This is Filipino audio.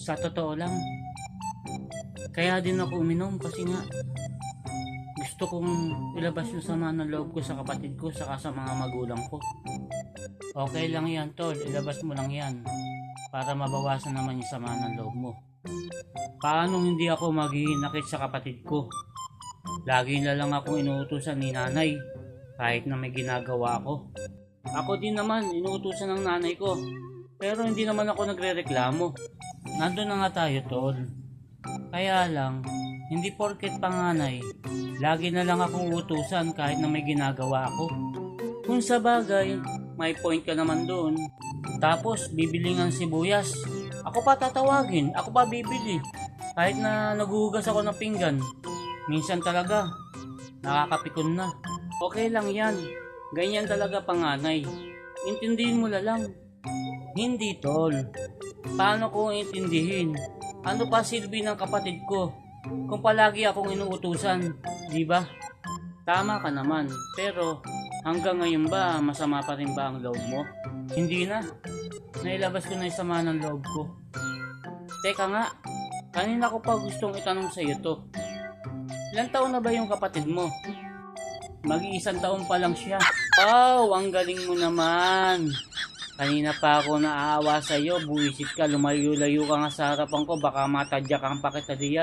Sa totoo lang. Kaya din ako uminom kasi nga gusto kong ilabas yung sama ng loob ko sa kapatid ko saka sa mga magulang ko. Okay lang yan, tol. Ilabas mo lang yan para mabawasan naman yung sama ng loob mo. Paano hindi ako maghihinakit sa kapatid ko? Lagi na lang akong inuutusan ni nanay kahit na may ginagawa ako. Ako din naman, inuutusan ng nanay ko. Pero hindi naman ako nagre-reklamo. Nandun na nga tayo, tol. Kaya lang, hindi porket panganay, lagi na lang akong utusan kahit na may ginagawa ako. Kung sa bagay, may point ka naman doon. Tapos, bibili ng sibuyas. Ako pa tatawagin, ako pa bibili. Kahit na naguhugas ako ng pinggan. Minsan talaga, nakakapikon na. Okay lang yan. Ganyan talaga panganay. Intindihin mo na lang. Hindi, tol. Paano ko intindihin? Ano pa silbi ng kapatid ko? Kung palagi akong inuutusan, di ba? Tama ka naman, pero hanggang ngayon ba masama pa rin ba ang loob mo? Hindi na. Nailabas ko na yung sama ng loob ko. Teka nga, kanina ko pa gustong itanong sa iyo to. Ilan taon na ba yung kapatid mo? Mag-iisang taon pa lang siya. Wow, ang galing mo naman. Kanina pa ako naaawa sa iyo, buwisit ka, lumayo-layo ka nga sa harapan ko, baka matadyak ang pakita diyan.